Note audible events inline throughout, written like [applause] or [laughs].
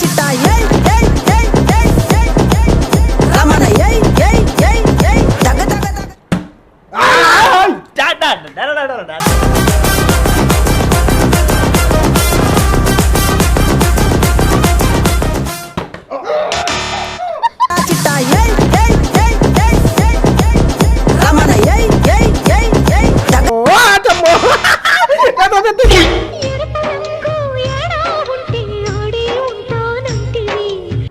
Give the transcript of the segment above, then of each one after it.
చిట్టా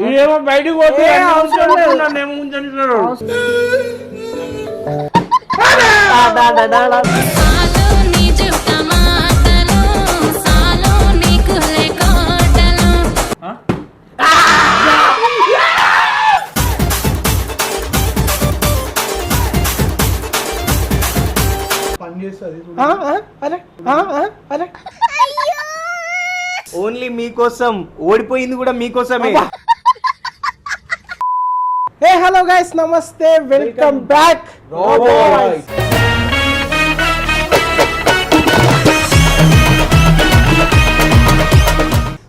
ఇదేమో బయటకు పోతే అవసరం లేదు. ఉంచుకుంటున్నాడు, నేను ఉంచుకుంటున్నాడు. అరే అరే. ఓన్లీ మీకోసం. ఓడిపోయింది కూడా మీకోసమే. ఏ హలో గైస్ నమస్తే వెల్కమ్ బ్యాక్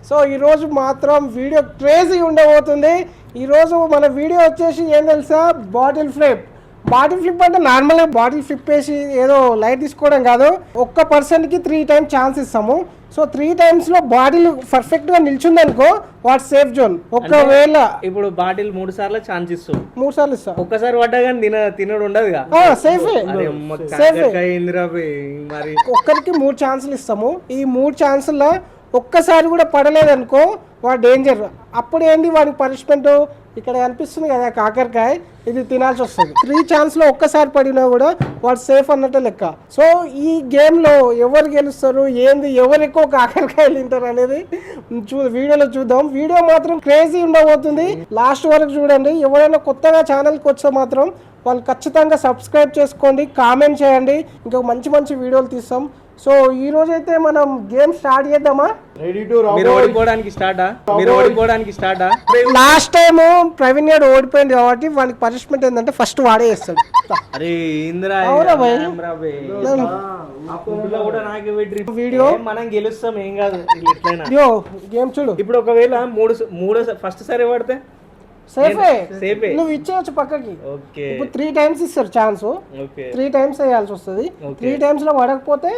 సో ఈరోజు మాత్రం వీడియో క్రేజీ ఉండబోతుంది. ఈరోజు మన వీడియో వచ్చేసి ఏం తెలుసా? బాటిల్ ఫ్లిప్ బాటిల్ ఫ్లిప్ అంటే నార్మల్గా బాటిల్ ఫ్లిప్ వేసి ఏదో లైట్ తీసుకోవడం కాదు. ఒక్క పర్సన్కి త్రీ టైమ్ ఛాన్స్ ఇస్తాము. సో త్రీ టైమ్స్లో బాటిల్ పర్ఫెక్ట్గా నిల్చుందనుకో వాట్ సేఫ్ జోన్? ఒకవేళ ఇప్పుడు బాటిల్ మూడు సార్లు ఛాన్స్ ఇస్తాం మూడు సార్లు ఇస్తాం. ఒక్కసారి పడ్డా కానీ తిన తినడు ఉండదుగా సేఫే. సేఫే. మరి? ఒక్కరికి మూడు ఛాన్సులు ఇస్తాము. ఈ మూడు ఛాన్సుల్లో ఒక్కసారి కూడా పడలేదనుకో వాడు డేంజర్. అప్పుడు ఏంది వాడికి పనిష్మెంట్? ఇక్కడ కనిపిస్తుంది కదా కాకరకాయ ఇది తినాల్సి వస్తుంది. త్రీ ఛాన్స్లో ఒక్కసారి పడినా కూడా వాడు సేఫ్ అన్నట్టే లెక్క. సో ఈ గేమ్లో ఎవరు గెలుస్తారు ఏంది ఎవరు ఎక్కువ కాకరకాయలు తింటారు అనేది చూ వీడియోలో చూద్దాం. వీడియో మాత్రం క్రేజీ ఉండబోతుంది. లాస్ట్ వరకు చూడండి. ఎవరైనా కొత్తగా ఛానల్కి వస్తే మాత్రం వాళ్ళు ఖచ్చితంగా సబ్స్క్రైబ్ చేసుకోండి కామెంట్ చేయండి. ఇంకా మంచి మంచి వీడియోలు తీస్తాం. సో ఈ రోజు అయితే మనం గేమ్ స్టార్ట్ చేద్దామా? రెడీ టు మీరు ఓడిపోవడానికి స్టార్టా? మీరు ఓడిపోవడానికి స్టార్టా? లాస్ట్ టైం ప్రవీణ్ గారు ఓడిపోయింది కాబట్టి వానికి పనిష్మెంట్ ఏంటంటే ఫస్ట్ వాడే చేస్తాడు. అరే ఇందిరా [laughs] భయ్? కూడా నాకే పెట్టి వీడియో? ఏం మనం గెలుస్తాం ఏం కాదు. ఎట్లయినా. యో గేమ్ చూడు. ఇప్పుడు ఒకవేళ మూడు స- మూడో ఫస్ట్ సారి పడితే సేఫే. సేఫే. నువ్వు ఇచ్చేయచ్చు పక్కకి. ఓకే. ఇప్పుడు త్రీ టైమ్స్ ఇస్తారు ఛాన్స్ ఓకే. త్రీ టైమ్స్ వేయాల్సి వస్తుంది. Okay. త్రీ టైమ్స్లో పడకపోతే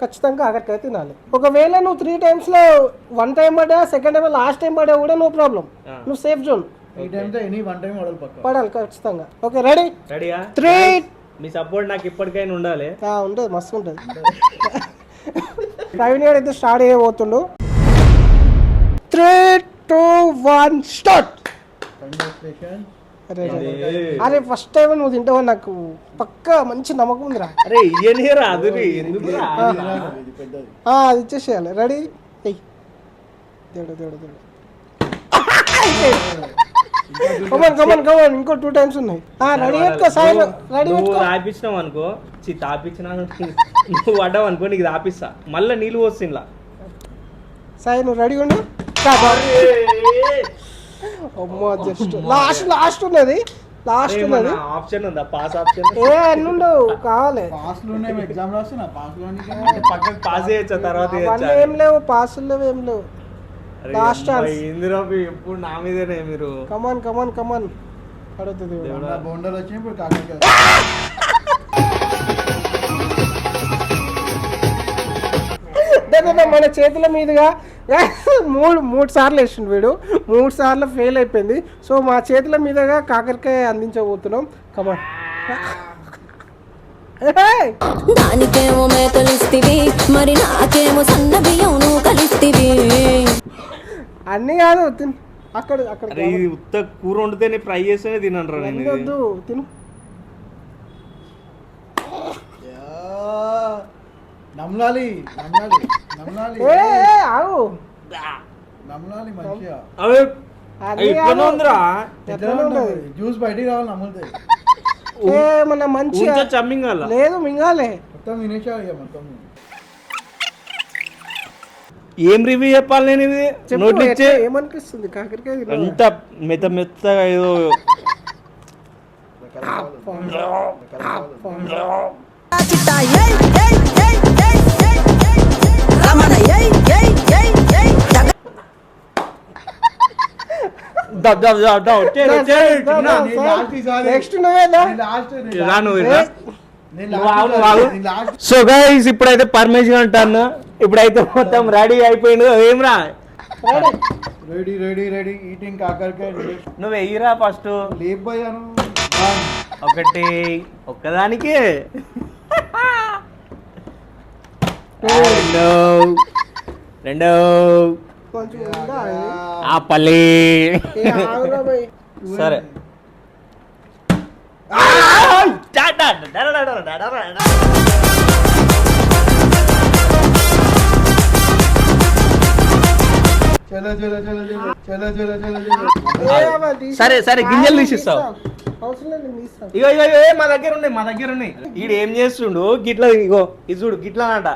ఖచ్చితంగా ఆఖరికాయ తినాలి. ఒకవేళ నువ్వు త్రీ టైమ్స్లో వన్ టైం పడ్డా సెకండ్ టైం లాస్ట్ టైం పడ్డా కూడా నో ప్రాబ్లం. నువ్వు సేఫ్ జోన్ ఈ టైం తో ఎనీ వన్ టైం ఆర్డర్ పక్క. పడాలి ఖచ్చితంగా. ఓకే రెడీ రెడీయా త్రీ మీ సపోర్ట్ నాకు ఇప్పటికైనా ఉండాలి. ఉంటుంది మస్తు ఉంటుంది. ప్రవీణ్ గారు అయితే స్టార్ట్ చేయబోతుండు. త్రీ టూ వన్ స్టార్ట్ అరే ఫస్ట్ టైం నువ్వు తింటావు? నాకు పక్క మంచి నమ్మకం ఉందిరా. అరే రాదు అది ఇచ్చేసేయాలి. రెడీ ఎయ్ దేవుడు దేవుడు దేవుడు. Come on come on come on ఇంకో టూ టైమ్స్ ఉన్నాయి. ఆ రెడీ పెట్టుకో సాయి రెడీ నువ్వు పెట్టుకో తాపించినావు అనుకో. చి తాపించినా [laughs] నువ్వు పడ్డావు అనుకో నీకు తాపిస్తా. మళ్ళీ నీళ్ళు పోస్తుంది ఇలా సాయి నువ్వు రెడీ ఉండు. అమ్మో జస్ట్ లాస్ట్ లాస్ట్ ఉన్నది. లాస్ట్ ఉన్నది. ఆప్షన్ ఉందా? పాస్ ఆప్షన్ ఏ అన్ని ఉండవు. కావాలి. పాస్లో ఉన్నాయి ఎగ్జామ్ రాస్తున్నా? పాస్లో పక్కకి పాస్ చేయొచ్చా? తర్వాత ఏం లేవు. పాసులు లేవు ఏం లేవు. chance. ఇందులో ఎప్పుడు నా మీదనే మీరు? కమాన్ కమాన్ కమాన్ అడుగుతుంది బౌండర్ వచ్చినాయి ఇప్పుడు కాకరకాయ [laughs] మన చేతుల మీదుగా [laughs] మూడు మూడు సార్లు వేసిండు వీడు. మూడు సార్లు ఫెయిల్ అయిపోయింది. సో మా చేతుల మీదుగా కాకరకాయ అందించబోతున్నాం. కమాన్ దానికేమో మేకలిస్తివి మరి నాకేమో సన్న బియ్యం నువ్వు కలిస్తివి. అన్నీ కాదు తిను. అక్కడ అక్కడ ఉత్త కూర వండితేనే ఫ్రై చేస్తేనే తినంటారా నేను. ఇది. వద్దు తిను. నమ్లాలి నమ్లాలి నమ్లాలి. ఏ ఏ, ఆగు. నమ్లాలి మంచిగా. అవే అన్నీ ఇట్లనే కాదు. ఉందిరా. ఎట్లనే ఉండదు. జ్యూస్ బయటికి రావాలి నమ్ముతాయి ఏ మన మంచిగా ఉంచొచ్చా మింగాల లేదు మింగాలే. మొత్తం ఇక మొత్తం. ఏం రివ్యూ చెప్పాలి నేను ఇది? చెప్పు ఎట్లా- ఏమనిపిస్తుంది? కాకరకాయ తిన్నావా? అంత మెత్త మెత్తగా ఏదో చిట్టా సో గైస్ ఇప్పుడైతే పర్మిషన్ అంటాను ఇప్పుడైతే మొత్తం రెడీ అయిపోయిండు. ఏం రా? రెడీ? రెడీ రెడీ ఈటింగ్ కాకరకాయ నువ్వు వెయ్యిరా ఫస్ట్. లేపోయాను ఒకటి ఒక్కదానికి. రెండు రెండు. సరే. సరే సరే గింజలు తీసిస్తావు. ఇగో ఇగో ఇగో మా దగ్గర ఉన్నాయి మా దగ్గర ఉన్నాయి. ఈడు ఏం చేస్తుండు? గిట్ల ఇగో ఇది చూడు గిట్ల అంట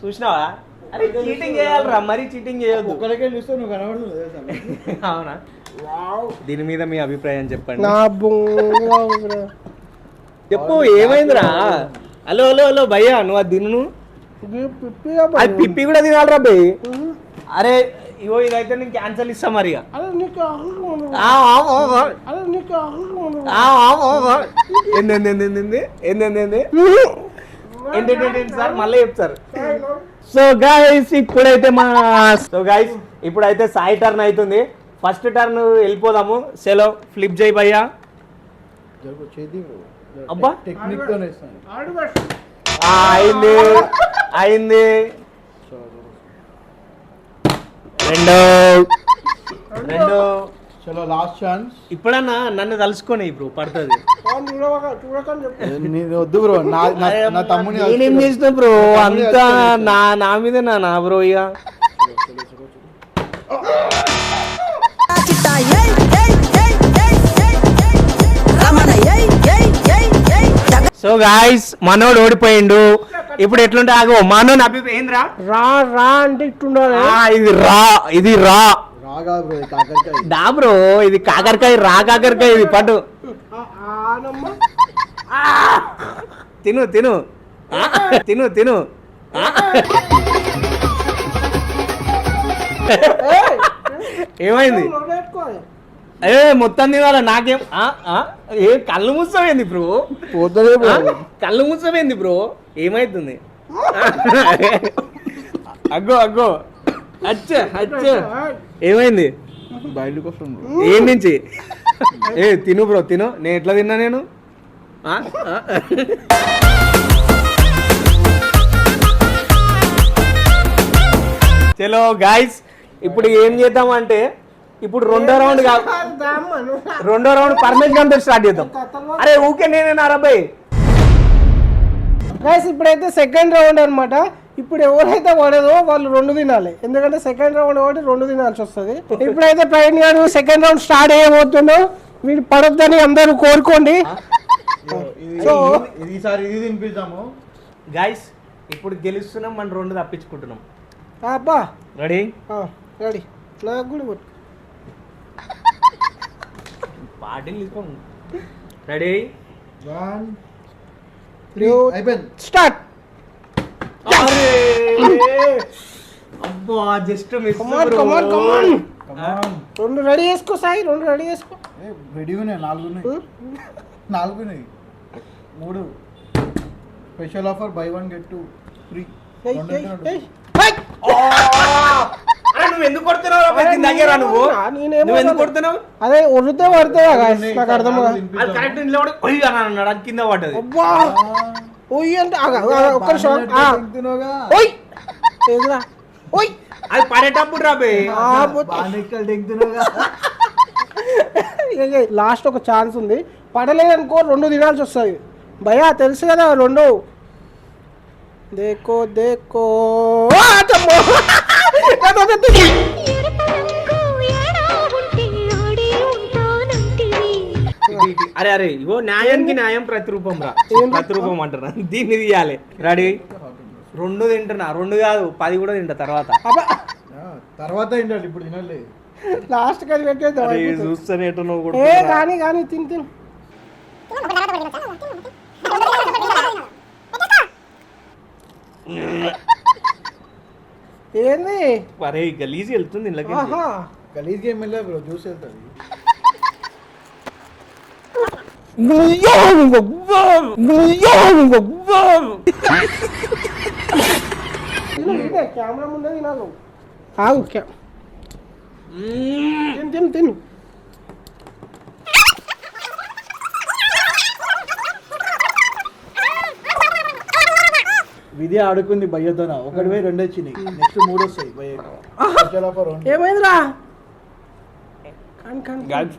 చూసినావా? అరే చీటింగ్ చేయాలరా మరీ చీటింగ్ చేయొద్దు. ఒకరికే చూస్తే నువ్వు కనబడుతుంది [laughs] అవునా? దీని మీద మీ అభిప్రాయం చెప్పండి. చెప్పు ఏమైందిరా? హలో హలో హలో భయ్యా నువ్వు అది తిను అది పిప్పి కూడా తినాలరా భయ్ అరే ఇవో ఇదైతే నేను క్యాన్సల్ ఇస్తా మరి ఏంది ఏంది ఏంది ఏంది ఎందు ఏంటి సార్? మళ్ళీ చెప్తారు. సో గైస్ ఇప్పుడైతే మా సో గైస్ ఇప్పుడైతే సాయి టర్న్ అవుతుంది ఫస్ట్ టర్న్ వెళ్ళిపోదాము. సెలో ఫ్లిప్ చేయి భయ్యా. అబ్బా. అయింది. అయింది. రెండు. రెండు. చలో లాస్ట్ ఛాన్స్ ఇప్పుడన్నా నన్ను తలుసుకొని ఇప్పుడు పడుతుంది. నేను వద్దు బ్రో నా నా- నా తమ్ముని నేనేం చేసిన బ్రో అంతా నా నా మీద నా బ్రో ఇక? చిట్టా ఏయ్ ఏయ్ ఏయ్ ఏయ్ ఏయ్ ఏయ్ రమణ ఏయ్ ఏయ్ ఏయ్ ఏయ్ దగ సో గాయస్ మనోడు ఓడిపోయిండు. ఇప్పుడు ఎట్లుంటే ఆగో మనోని అభిప్రాయం ఏంద్రా? రా రా అంటే ఇట్టుండాలి. ఆ, ఇది రా ఇది రా. రాగా బ్రో ఇది కాకరకాయ. దా బ్రో ఇది కాకరకాయ రా కాకరకాయ ఇది పట్టు. తిను తిను. తిను తిను. ఏమైంది. ఏ మొత్తం తినాల? నాకేం ఏ కళ్ళు మూసమైంది బ్రో? పోతుంది? కళ్ళు మూసమైంది బ్రో? ఏమైతుంది? అగ్గో అగ్గో అచ్చ అచ్చ ఏమైంది? బయటకు వస్తుంది ఏం నుంచి ఏ తిను బ్రో తిను. నేను ఎట్లా తిన్నా నేను? చలో గాయస్ ఇప్పుడు ఏం చేద్దామంటే ఇప్పుడు రెండో రౌండ్ కాదు రెండో రౌండ్ పర్మిట్ గంతో స్టార్ట్ చేద్దాం. అరే ఊకే నేనే అరబాయ్ గైస్ ఇప్పుడైతే సెకండ్ రౌండ్ అన్నమాట. ఇప్పుడు ఎవరైతే పడదో వాళ్ళు రెండు తినాలి. ఎందుకంటే సెకండ్ రౌండ్ ఒకటి రెండు తినాల్సి వస్తుంది. ఇప్పుడైతే ప్రవీణ్ గారు సెకండ్ రౌండ్ స్టార్ట్ చేయబోతుండో వీడు పడొద్దని అందరూ కోరుకోండి. ఇది సో ఇది ఈసారి ఇది తినిపిద్దాము. గాయస్ ఇప్పుడు గెలుస్తున్నాం మనం రెండు తప్పించుకుంటున్నాం. అబ్బా. రెడీ రెడీ నాకు కూడా కొట్టు. పాటిల్ రెడీ వన్ త్రీ అయిపోయింది. స్టార్ట్ అబ్బా just miss come on come on come on రెండు రెడీ చేసుకో సాయి రెండు రెడీ చేసుకో. రెడీ ఉన్నాయి నాలుగు ఉన్నాయి నాలుగు ఉన్నాయి మూడు special offer buy one get two free! నువ్వు ఎందుకు కొడుతున్నావు? నువ్వు. నువ్వు ఎందుకు కొడుతున్నావు? అదే ఉరితే పడుతుందా? నాకు అర్థం. కరెక్ట్ అని అన్నాడు. కింద పడ్డది. ఉయ్ అంటే ఒక్క నిమిషం ఓయ్ అది పడేటప్పుడు రాబే లాస్ట్ ఒక ఛాన్స్ ఉంది పడలేదనుకో రెండు తినాల్సి వస్తుంది భయా తెలుసు కదా రెండు దేకో దేకో ఇటు. అరే అరే ఇగో న్యాయానికి న్యాయం ప్రతిరూపం రా. ప్రతిరూపం అంటున్నా. దీన్ని తీయాలి. రెడీ? రెండు తింటున్నా. రెండు కాదు పది కూడా తింటా తర్వాత. తర్వాత తింటాడు ఇప్పుడు తినలే. లాస్ట్ కది. చూస్తేనే ఎటు నువ్వు ఏ. కానీ కానీ తిని తిని. [laughs] ఏంది? అరే గలీజ్ వెళ్తుంది గలీజ్ గేమ్ వెళ్ళా బ్రో? జ్యూస్ వెళ్తుంది. ఇదే కెమెరా ముందే తినాలి ఆగు తిను తిను తిను విధి ఆడుకుంది భయ్యతోన? ఒకటి పోయి రెండు వచ్చినాయి. నెక్స్ట్ మూడు వస్తాయి. భయ్య ఏమైందిరా? కాని కాని గాడ్ స్పెషల్ ఆఫర్ ఆగు,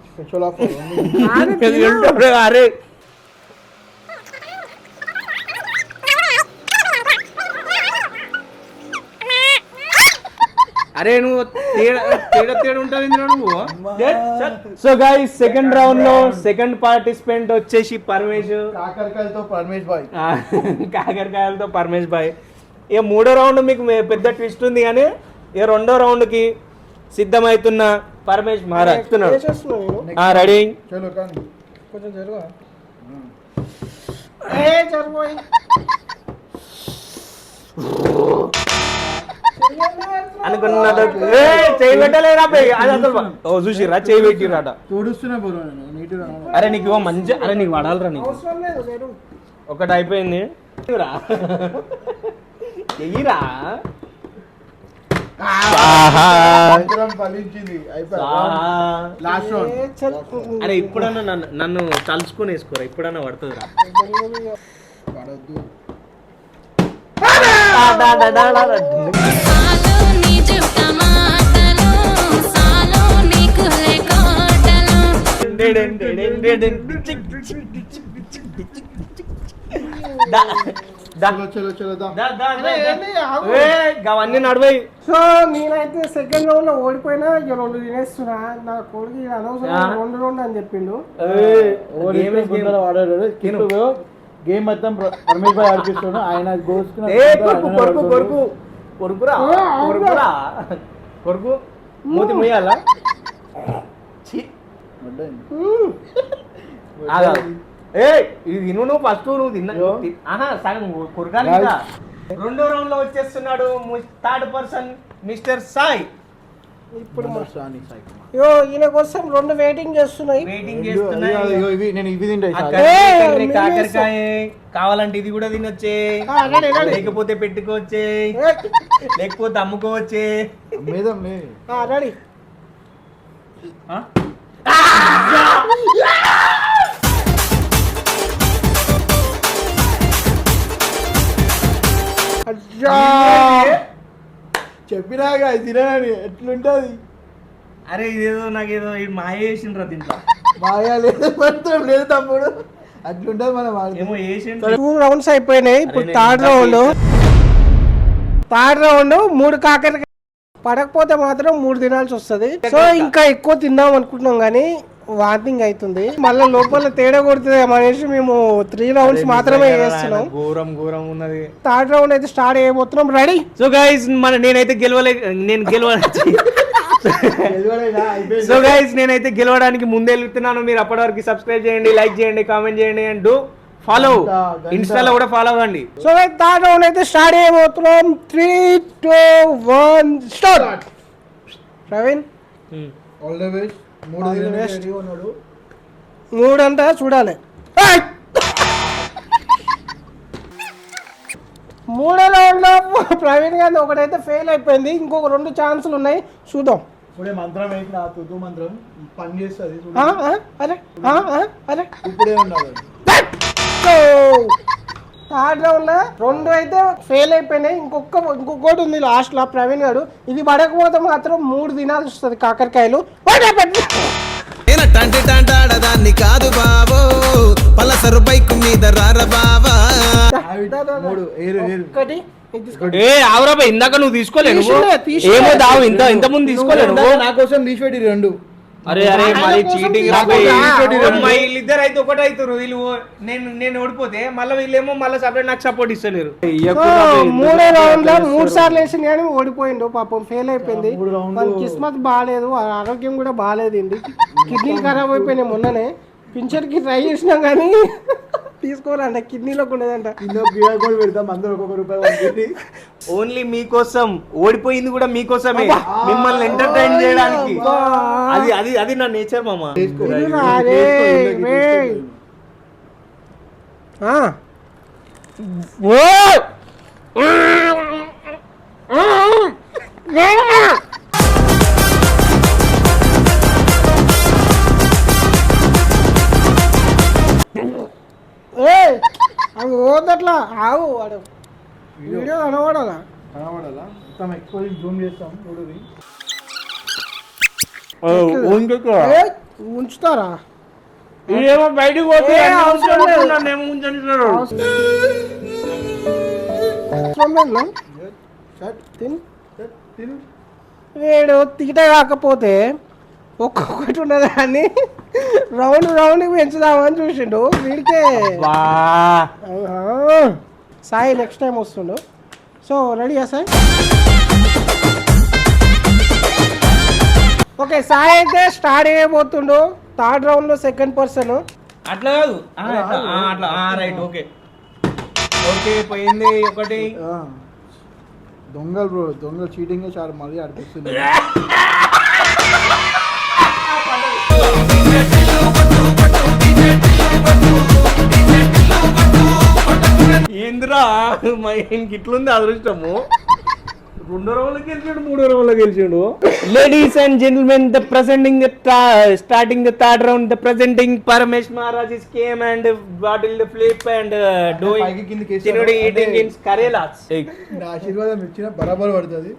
తిను. అరే [laughs] [laughs] అరే నువ్వు తేడా తేడా తేడా ఉంటుంది నువ్వు? సో గాయస్ సెకండ్ రౌండ్లో సెకండ్ పార్టిసిపెంట్ వచ్చేసి పరమేశ్ కాకరకాయలతో పరమేష్ బాయ్ కాకరకాయలతో పరమేశ్ భాయ్ ఇక మూడో రౌండ్ మీకు పెద్ద ట్విస్ట్ ఉంది కానీ ఇక రెండో రౌండ్కి సిద్ధమవుతున్న పరమేశ్ మహారాజ్. రెడీ. చలో కానీ కొంచెం జరుగు ఏ జరుగు అనుకున్నది ఏ, చేయి పెట్టలేరా బే? అది అసలు ఓ చూసిరా చేయి పెట్టిరాట తోడుస్తున్నా బ్రో నేను నీట్గా అరే నీకు మంచి అరే నీకు పడాలరా నీకు. ఒకటి అయిపోయింది. చెయ్యిరా. ఫలించింది లాస్ట్ రౌండ్ అరే ఇప్పుడన్నా నన్ను నన్ను తలుచుకొని వేసుకోరా ఇప్పుడన్నా పడుతుందిరా పడద్దు సాలో అవన్నీ నడిపోయి సో నేనైతే సెకండ్ రౌండ్లో ఓడిపోయినా ఇక రెండు తినేస్తున్నా. నా కొడుకు అనవసరం. రెండు రౌండ్ అని చెప్పిండు. గేమ్ మొత్తం పరమేష్ భాయ్ ఆడిపిస్తున్నాడు. ఆయన గోసుకున్న ఏ కొరుకు కొరుకు కొరుకు మూతి ముయ్యాలా. ఏ ఇది తిను నువ్వు ఫస్ట్ నువ్వు తిన్నా. అయ్యో. తి- ఆహా సగం కొరకాలి ఇంకా. రెండో రౌండ్లో వచ్చేస్తున్నాడు థర్డ్ పర్సన్ మిస్టర్ సాయి. ఇప్పుడు. యో ఈయన కోసం రెండు వెయిటింగ్ చేస్తున్నాయి. వెయిటింగ్ చేస్తున్నాయి. నేను ఇవి తింటా ఆ ఈసారి. కర్రీ, ఏ, కర్రీ, మేము కాకరకాయ కావాలంటే ఇది కూడా తినొచ్చే. ఆ, రెడీ, రెడీ. లేకపోతే పెట్టుకోవచ్చే. లేకపోతే అమ్ముకోవచ్చే. ఆ, రెడీ. అయ్యా! చెప్పినాగా ఇది తినని ఎట్లుంటది? అరే ఇదేదో నాకేదో ఇది మాయ చేసిండ్రా దీంట్లో. బాగా లేదు లేదు తమ్ముడు. అట్లుంటది మనం ఏమో టూ రౌండ్స్ అయిపోయినాయి. ఇప్పుడు థర్డ్ రౌండ్ థర్డ్ రౌండ్ మూడు కాకరకాయ పడకపోతే మాత్రం మూడు తినాల్సి వస్తుంది. సో ఇంకా ఎక్కువ తిందాం అనుకుంటున్నాం కానీ వాంతింగ్ అవుతుంది. మళ్ళీ లోపల తేడా కొడుతుంది అనేసి మేము త్రీ రౌండ్స్ మాత్రమే చేస్తున్నాం. ఘోరం ఘోరం ఉన్నది. థర్డ్ రౌండ్ అయితే స్టార్ట్ చేయబోతున్నాం. రెడీ సో గైస్ మన నేనైతే గెలవలే నేను గెలవ సో గైస్ నేనైతే గెలవడానికి ముందే వెళ్తున్నాను. మీరు అప్పటి వరకు సబ్స్క్రైబ్ చేయండి లైక్ చేయండి కామెంట్ చేయండి అండ్ డూ ఫాలో. ఇన్స్టాలో కూడా ఫాలో అవ్వండి. సో థర్డ్ రౌండ్ అయితే స్టార్ట్ చేయబోతున్నాం. Three two one start Praveen all the best మూడు మూడంతా చూడాలి! మూడో రౌండ్లో ప్రవీణ్ గారిని ఒకటైతే ఫెయిల్ అయిపోయింది. ఇంకొక రెండు ఛాన్సులు ఉన్నాయి. చూద్దాం. ఇప్పుడే మంత్రం తుదు మంత్రం. పని చేస్తుంది అరే అరే. ఇప్పుడే ఉన్నాడు థర్డ్ రౌండ్లో రెండు అయితే ఫెయిల్ అయిపోయినాయి. ఇంకొక ఇంకొకటి ఉంది లాస్ట్లో ప్రవీణ్ గారు. ఇది పడకపోతే మాత్రం మూడు తినాల్సి వస్తుంది కాకరకాయలు. టంటాడదాన్ని కాదు బావో. పలసరు బైక్ మీద రార బావా. ఏ ఆవురాబా ఇందాక నువ్వు తీసుకోలే నువ్వు? తీసిలే, తీసిలే. ఏమో దావు ఇంత ఇంత ముందు తీసుకోలే నువ్వు నువ్వు? నా కోసం తీసిపెట్టి రెండు. అరే అరే మరి చీటింగ్. వీళ్ళిద్దరు అయితే ఒకటి అవుతారు వీళ్ళు నేను నేను ఓడిపోతే మళ్ళీ వీళ్ళేమో మళ్ళీ సపరేట్ నాకు సపోర్ట్ ఇస్తలేరు. మూడో రౌండ్లో మూడు సార్లు వేసింది కానీ ఓడిపోయిండు పాపం ఫెయిల్ అయిపోయింది. కిస్మత్ బాగాలేదు ఆరోగ్యం కూడా బాగాలేదు ఇండి కిడ్నీలు ఖరాబ్ అయిపోయినాయి మొన్ననే. పింఛన్కి ట్రై చేసినాం కానీ తీసుకోవాలంట కిడ్నీలోకి ఉండదంట. ఇందులో గిరా కూడా పెడతాం అందరూ ఒక్కొక్క రూపాయి పంపించి ఓన్లీ మీకోసం ఓడిపోయింది కూడా మీకోసమే. మిమ్మల్ని ఎంటర్టైన్ చేయడానికి. అది అది అది నా నేచర్ మామ. ఓ! అవి పోదట్లా ఆవు వాడు. వీడియో కనబడాలా? కనబడాలా? ఎక్కువ జూమ్ చేస్తాం చూడు ఏయ్, ఉంచుతారా? ఇదేమో బయటకు పోతే అవసరం లేదు. ఏమో వీడు తీట కాకపోతే ఒక్కొక్కటి ఉన్నది కానీ రౌండ్ రౌండ్ పెంచుదామని చూసిండు. వీడికే. సాయి నెక్స్ట్ టైం వస్తుండు. సో రెడీయా సాయి? ఓకే సాయి అయితే స్టార్ట్ చేయబోతుండు. థర్డ్ రౌండ్లో సెకండ్ పర్సన్ అట్లా కాదు. ఆ, అట్లా, ఆ, అట్లా. రైట్ ఓకే ఓకే పోయింది ఒకటి. దొంగలు బ్రో దొంగలు చీటింగ్ చాలా మళ్ళీ అనిపిస్తుంది [laughs] ఏందిరా? మా ఇంక ఇట్లుంది అదృష్టము. రెండో రోజులు గెలిచాడు మూడో రోజులు గెలిచాడు. Ladies and gentlemen the presenting starting the third round the presenting Paramesh Maharaj is came and bottle the flip and doing. తినుడి eating in karelas నా ఆశీర్వాదం ఇచ్చిన బరాబర్ పడుతుంది.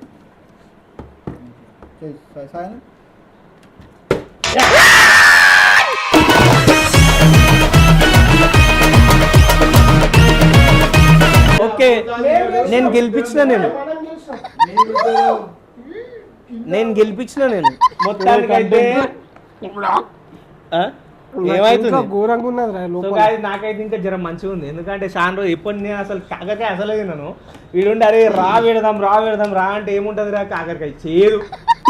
సాయన ఓకే నేను గెలిపించిన నేను నేను గెలిపించిన నేను మొత్తానికి? ఏమైతుంది? ఘోరంగా ఉన్నది నాకైతే ఇంకా జ్వరం మంచిగా ఉంది. ఎందుకంటే చాలా రోజు ఎప్పుడు నేను అసలు కాకరకాయ అసలు తిన్నాను వీడుండి అరే రా పెడదాం రా పెడదాం రా అంటే ఏముంటది రా కాకరకాయ చేదు.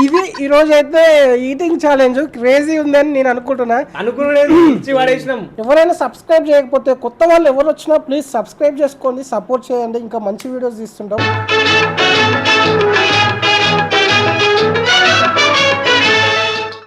ఇది ఈ రోజు అయితే ఈటింగ్ ఛాలెంజ్ క్రేజీ ఉందని నేను అనుకుంటున్నా. పడేసినాం. ఎవరైనా సబ్స్క్రైబ్ చేయకపోతే కొత్త వాళ్ళు ఎవరు వచ్చినా ప్లీజ్ సబ్స్క్రైబ్ చేసుకోండి సపోర్ట్ చేయండి. ఇంకా మంచి వీడియోస్ తీస్తుంటాం.